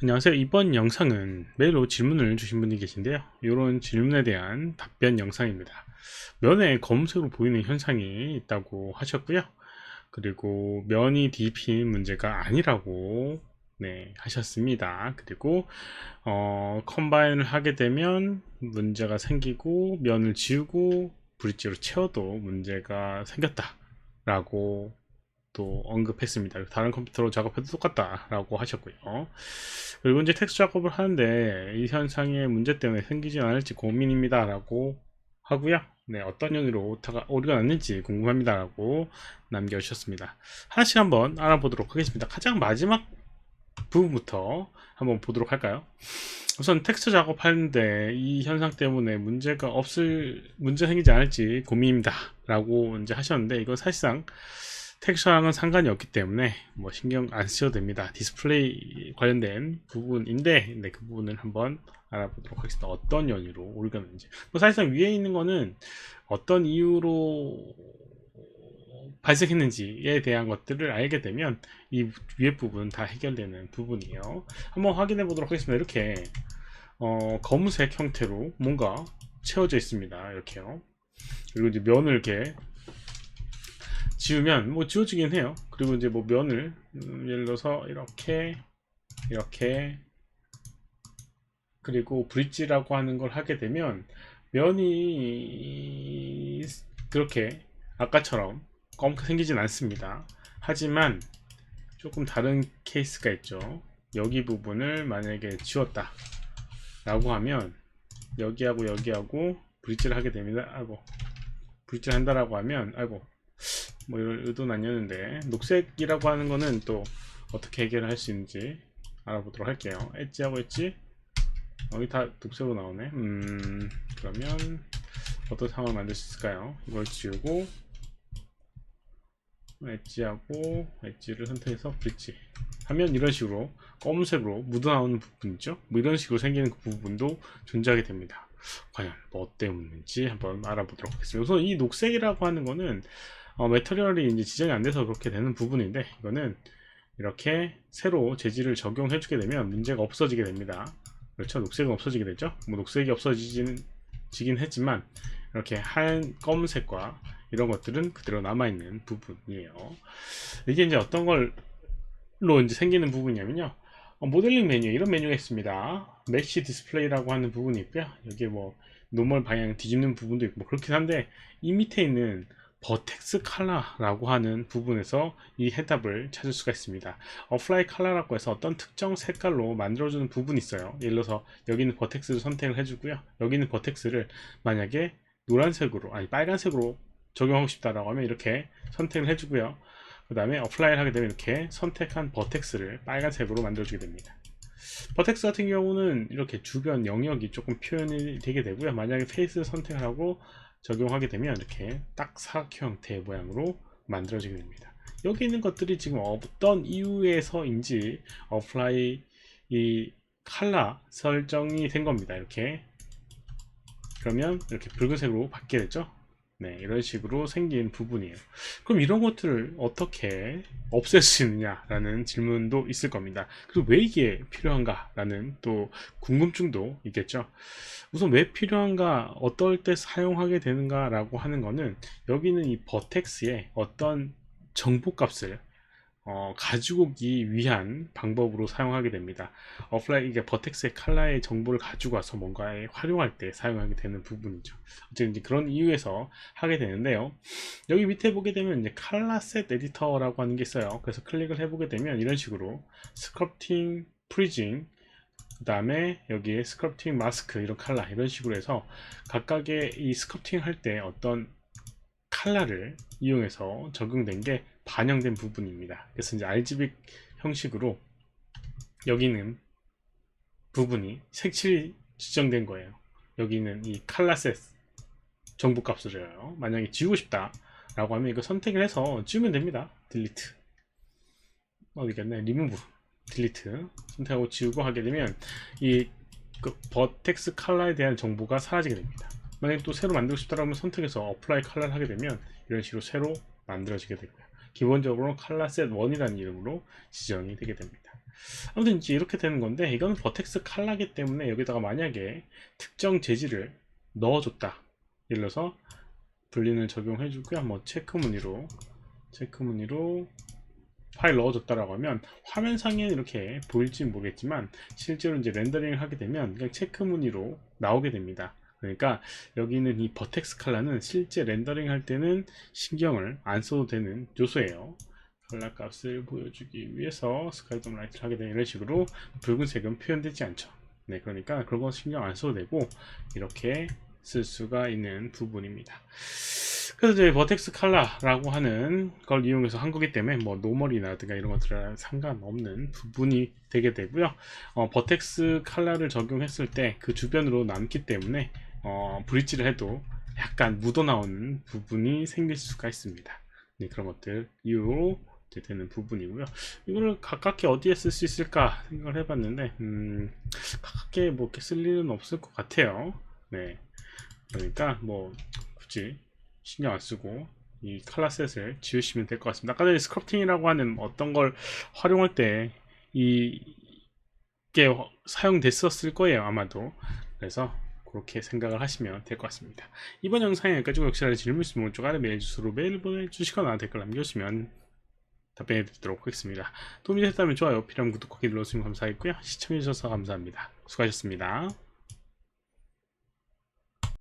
안녕하세요. 이번 영상은 메일로 질문을 주신 분이 계신데요. 이런 질문에 대한 답변 영상입니다. 면에 검은색으로 보이는 현상이 있다고 하셨고요. 그리고 면이 뒤핀 문제가 아니라고 네, 하셨습니다. 그리고 어, 컴바인을 하게 되면 문제가 생기고 면을 지우고 브릿지로 채워도 문제가 생겼다라고 또 언급했습니다. 다른 컴퓨터로 작업해도 똑같다라고 하셨고요. 그리고 이제 텍스트 작업을 하는데 이 현상의 문제 때문에 생기진 않을지 고민입니다라고 하고요. 네, 어떤 연유로 오타가 오류가 났는지 궁금합니다라고 남겨주셨습니다. 하나씩 한번 알아보도록 하겠습니다. 가장 마지막 부분부터 한번 보도록 할까요? 우선 텍스트 작업하는데 이 현상 때문에 문제가 없을 문제 생기지 않을지 고민입니다 라고 이제 하셨는데 이건 사실상 텍 스처랑은 상관이 없기 때문에 뭐 신경 안 쓰셔도 됩니다. 디스플레이 관련된 부분인데 네, 그 부분을 한번 알아보도록 하겠습니다. 어떤 연유로 오류가 났는지. 뭐 사실상 위에 있는 거는 어떤 이유로 발생했는지에 대한 것들을 알게 되면 이 위에 부분 다 해결되는 부분이에요. 한번 확인해 보도록 하겠습니다. 이렇게 어, 검은색 형태로 뭔가 채워져 있습니다. 이렇게요. 그리고 이제 면을 이렇게 지우면 뭐 지워지긴 해요. 그리고 이제 뭐 면을 음, 예를 들어서 이렇게 이렇게 그리고 브릿지라고 하는 걸 하게 되면 면이 그렇게 아까처럼 검게 생기진 않습니다. 하지만 조금 다른 케이스가 있죠. 여기 부분을 만약에 지웠다 라고 하면 여기하고 여기하고 브릿지를 하게 됩니다. 아이고 브릿지를 한다라고 하면 아이고 뭐 이런 의도는 아니었는데 녹색이라고 하는 거는 또 어떻게 해결할 수 있는지 알아보도록 할게요. 엣지하고 엣지? 여기 다 녹색으로 나오네. 음 그러면 어떤 상황을 만들 수 있을까요? 이걸 지우고 엣지하고 엣지를 선택해서 브릿지. 하면 이런 식으로 검은색으로 묻어나오는 부분 있죠? 뭐 이런 식으로 생기는 그 부분도 존재하게 됩니다. 과연 뭐 때문인지 한번 알아보도록 하겠습니다. 우선 이 녹색이라고 하는 거는 어, 메터리얼이 이제 지정이 안 돼서 그렇게 되는 부분인데 이거는 이렇게 새로 재질을 적용해 주게 되면 문제가 없어지게 됩니다. 그렇죠? 녹색은 없어지게 되죠? 뭐 녹색이 없어지긴 지긴 했지만 이렇게 하얀 검은색과 이런 것들은 그대로 남아있는 부분이에요. 이게 이제 어떤 걸로 이제 생기는 부분이냐면요. 어, 모델링 메뉴 이런 메뉴가 있습니다. 메시 디스플레이라고 하는 부분이 있고요. 여기에 뭐 노멀 방향 뒤집는 부분도 있고 뭐 그렇긴 한데 이 밑에 있는 버텍스 칼라라고 하는 부분에서 이 해답을 찾을 수가 있습니다. 어플라이 칼라라고 해서 어떤 특정 색깔로 만들어주는 부분이 있어요. 예를 들어서 여기는 버텍스를 선택을 해주고요. 여기는 버텍스를 만약에 노란색으로 아니 빨간색으로 적용하고 싶다라고 하면 이렇게 선택을 해주고요. 그 다음에 어플라이를 하게 되면 이렇게 선택한 버텍스를 빨간색으로 만들어주게 됩니다. 버텍스 같은 경우는 이렇게 주변 영역이 조금 표현이 되게 되고요. 만약에 페이스를 선택을 하고 적용하게 되면 이렇게 딱 사각형 형태의 모양으로 만들어지게 됩니다. 여기 있는 것들이 지금 어떤 이유에서인지 어플라이 이 칼라 설정이 된 겁니다. 이렇게 그러면 이렇게 붉은색으로 바뀌게 되죠. 네, 이런 식으로 생긴 부분이에요. 그럼 이런 것들을 어떻게 없앨 수 있느냐라는 질문도 있을 겁니다. 그리고 왜 이게 필요한가라는 또 궁금증도 있겠죠. 우선 왜 필요한가, 어떨 때 사용하게 되는가라고 하는 거는 여기는 이 버텍스의 어떤 정보값을 어, 가지고 오기 위한 방법으로 사용하게 됩니다. 어플라이 이게 버텍스의 칼라의 정보를 가지고 와서 뭔가에 활용할 때 사용하게 되는 부분이죠. 어쨌든 이제 그런 이유에서 하게 되는데요. 여기 밑에 보게 되면 이제 칼라셋 에디터라고 하는 게 있어요. 그래서 클릭을 해보게 되면 이런 식으로 스크럽팅, 프리징, 그 다음에 여기에 스크럽팅 마스크 이런 칼라 이런 식으로 해서 각각의 이 스크럽팅 할 때 어떤 칼라를 이용해서 적용된 게 반영된 부분입니다. 그래서 이제 RGB 형식으로 여기는 부분이 색칠이 지정된 거예요. 여기는 이 칼라셋 정보 값을 줘요. 만약에 지우고 싶다 라고 하면 이거 선택을 해서 지우면 됩니다. 딜리트 어디겠네 리무브 딜리트 선택하고 지우고 하게 되면 이 그 버텍스 칼라에 대한 정보가 사라지게 됩니다. 만약에 또 새로 만들고 싶다면 선택해서 어플라이 칼라를 하게 되면 이런 식으로 새로 만들어지게 되고요. 기본적으로 칼라셋 1이라는 이름으로 지정이 되게 됩니다. 아무튼 이제 이렇게 되는 건데 이건 버텍스 칼라기 때문에 여기다가 만약에 특정 재질을 넣어줬다. 예를 들어서 블린을 적용해 주고요. 뭐 체크 무늬로 체크 무늬로 파일 넣어줬다라고 하면 화면상에는 이렇게 보일지 모르겠지만 실제로 이제 렌더링을 하게 되면 그냥 체크 무늬로 나오게 됩니다 그러니까 여기는 이 버텍스 칼라는 실제 렌더링 할 때는 신경을 안 써도 되는 요소예요. 칼라 값을 보여주기 위해서 스카이돔 라이트를 하게 되는 이런 식으로 붉은색은 표현되지 않죠. 네 그러니까 그런 거 신경 안 써도 되고 이렇게 쓸 수가 있는 부분입니다. 그래서 이제 버텍스 칼라라고 하는 걸 이용해서 한 거기 때문에 뭐 노멀이라든가 이런 것들은 상관없는 부분이 되게 되고요. 어, 버텍스 칼라를 적용했을 때 그 주변으로 남기 때문에 어, 브릿지를 해도 약간 묻어나오는 부분이 생길 수가 있습니다 네, 그런 것들 이제 되는 부분이고요. 이거를 가깝게 어디에 쓸 수 있을까 생각을 해봤는데, 음, 가깝게 뭐 이렇게 쓸 일은 없을 것 같아요. 네. 그러니까 뭐 굳이 신경 안 쓰고 이 칼라셋을 지우시면 될 것 같습니다. 아까 전에 스크럽팅이라고 하는 어떤 걸 활용할 때 이게 사용됐었을 거예요. 아마도. 그래서 그렇게 생각을 하시면 될 것 같습니다. 이번 영상에 여기까지 혹시나 질문 있으면 오른쪽 아래 메일 주소로 메일 보내주시거나 댓글 남겨주시면 답변해 드리도록 하겠습니다. 도움이 됐다면 좋아요, 필요하면 구독하기 눌러주시면 감사하겠고요. 시청해주셔서 감사합니다. 수고하셨습니다.